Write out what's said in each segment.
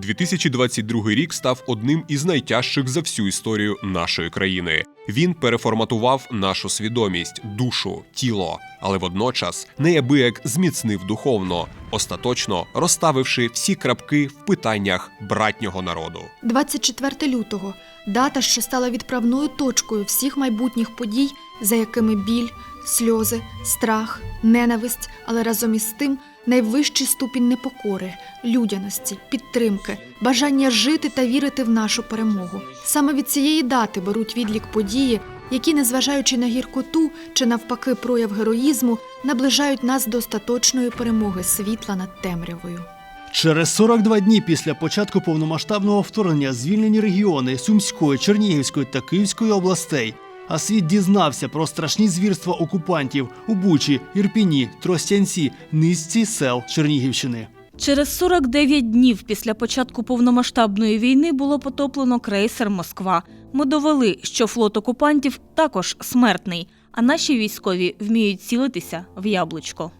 2022 рік став одним із найтяжчих за всю історію нашої країни. Він переформатував нашу свідомість, душу, тіло, але водночас неабияк зміцнив духовно, остаточно розставивши всі крапки в питаннях братнього народу. 24 лютого дата, що стала відправною точкою всіх майбутніх подій, за якими біль, сльози, страх, ненависть, але разом із тим найвищий ступінь непокори, людяності, підтримки, бажання жити та вірити в нашу перемогу. Саме від цієї дати беруть відлік події, які, незважаючи на гіркоту чи навпаки прояв героїзму, наближають нас до остаточної перемоги світла над темрявою. Через 42 дні після початку повномасштабного вторгнення звільнені регіони Сумської, Чернігівської та Київської областей. А світ дізнався про страшні звірства окупантів у Бучі, Ірпіні, Тростянці, низці сел Чернігівщини. Через 49 днів після початку повномасштабної війни було потоплено крейсер Москва. Ми довели, що флот окупантів також смертний, а наші військові вміють цілитися в яблучко.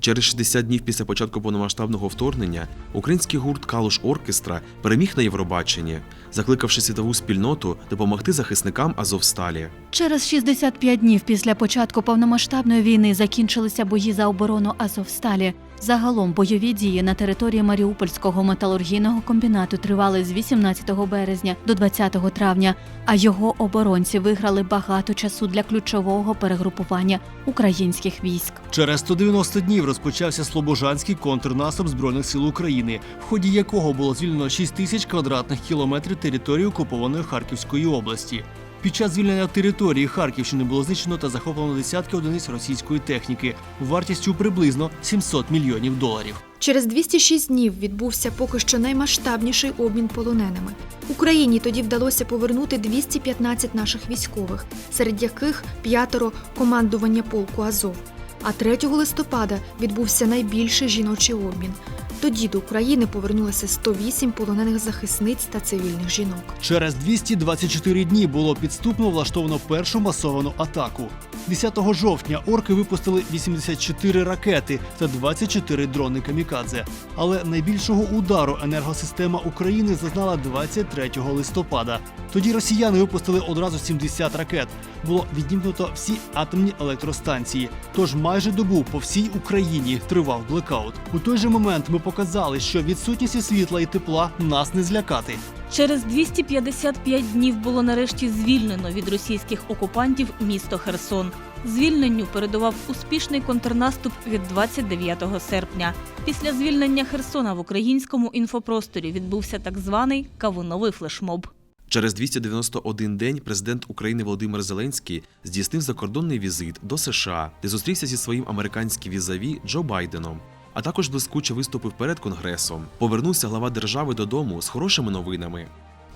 Через 60 днів після початку повномасштабного вторгнення український гурт Калуш Оркестра переміг на Євробаченні, закликавши світову спільноту допомогти захисникам Азовсталі. Через 65 днів після початку повномасштабної війни закінчилися бої за оборону Азовсталі. Загалом бойові дії на території Маріупольського металургійного комбінату тривали з 18 березня до 20 травня, а його оборонці виграли багато часу для ключового перегрупування українських військ. Через 190 днів розпочався Слобожанський контрнаступ Збройних сил України, в ході якого було звільнено 6 тисяч квадратних кілометрів території окупованої Харківської області. Під час звільнення території Харківщини було знищено та захоплено десятки одиниць російської техніки вартістю приблизно 700 мільйонів доларів. Через 206 днів відбувся поки що наймасштабніший обмін полоненими. Україні тоді вдалося повернути 215 наших військових, серед яких п'ятеро командування полку Азов. А 3 листопада відбувся найбільший жіночий обмін. Тоді до України повернулося 108 полонених захисниць та цивільних жінок. Через 224 дні було підступно влаштовано першу масовану атаку. 10 жовтня орки випустили 84 ракети та 24 дрони камікадзе. Але найбільшого удару енергосистема України зазнала 23 листопада. Тоді росіяни випустили одразу 70 ракет. Було віднімкнуто всі атомні електростанції. Тож майже добу по всій Україні тривав блекаут. У той же момент ми показали, що відсутністю світла і тепла нас не злякати. Через 255 днів було нарешті звільнено від російських окупантів місто Херсон. Звільненню передував успішний контрнаступ від 29 серпня. Після звільнення Херсона в українському інфопросторі відбувся так званий кавуновий флешмоб. Через 291 день президент України Володимир Зеленський здійснив закордонний візит до США, де зустрівся зі своїм американським візаві Джо Байденом. А також блискуче виступив перед конгресом. Повернувся глава держави додому з хорошими новинами.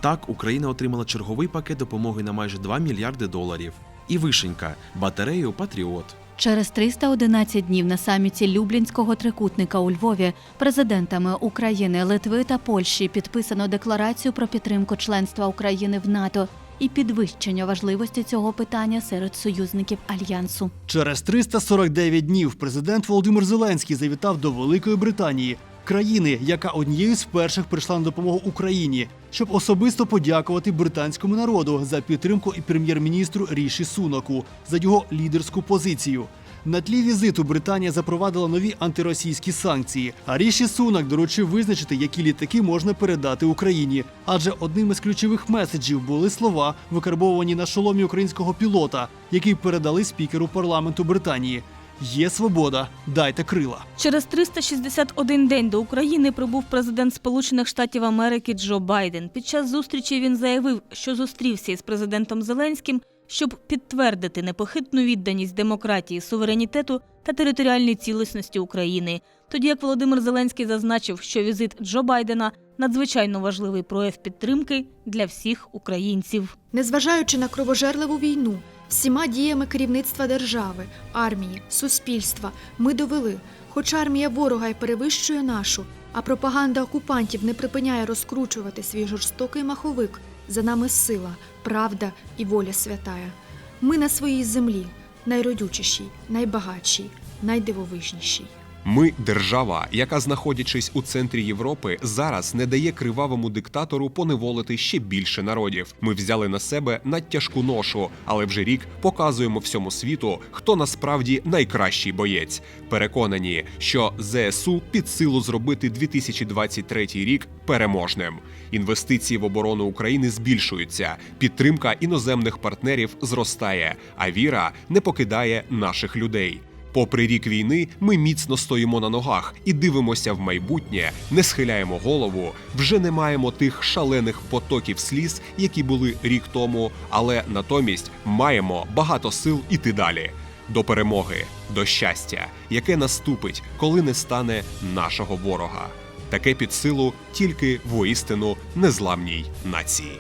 Так, Україна отримала черговий пакет допомоги на майже 2 мільярди доларів. І вишенька батарею Патріот. Через 311 днів на саміті Люблінського трикутника у Львові президентами України, Литви та Польщі підписано декларацію про підтримку членства України в НАТО і підвищення важливості цього питання серед союзників альянсу. Через 349 днів президент Володимир Зеленський завітав до Великої Британії, країни, яка однією з перших прийшла на допомогу Україні, щоб особисто подякувати британському народу за підтримку і прем'єр-міністру Ріші Сунаку за його лідерську позицію. На тлі візиту Британія запровадила нові антиросійські санкції. А Ріші Сунак доручив визначити, які літаки можна передати Україні. Адже одним із ключових меседжів були слова, викарбовані на шоломі українського пілота, який передали спікеру парламенту Британії. Є свобода, дайте крила. Через 361 день до України прибув президент Сполучених Штатів Америки Джо Байден. Під час зустрічі він заявив, що зустрівся із президентом Зеленським, щоб підтвердити непохитну відданість демократії, суверенітету та територіальній цілісності України. Тоді як Володимир Зеленський зазначив, що візит Джо Байдена надзвичайно важливий прояв підтримки для всіх українців. Незважаючи на кровожерливу війну, всіма діями керівництва держави, армії, суспільства ми довели, хоч армія ворога й перевищує нашу, а пропаганда окупантів не припиняє розкручувати свій жорстокий маховик. За нами сила, правда і воля святая. Ми на своїй землі найродючішій, найбагатшій, найдивовижнішій. Ми держава, яка, знаходячись у центрі Європи, зараз не дає кривавому диктатору поневолити ще більше народів. Ми взяли на себе надтяжку ношу, але вже рік показуємо всьому світу, хто насправді найкращий боєць. Переконані, що ЗСУ під силу зробити 2023 рік переможним. Інвестиції в оборону України збільшуються, підтримка іноземних партнерів зростає, а віра не покидає наших людей. Попри рік війни, ми міцно стоїмо на ногах і дивимося в майбутнє, не схиляємо голову, вже не маємо тих шалених потоків сліз, які були рік тому, але натомість маємо багато сил іти далі. До перемоги, до щастя, яке наступить, коли не стане нашого ворога. Таке під силу тільки воістину незламній нації.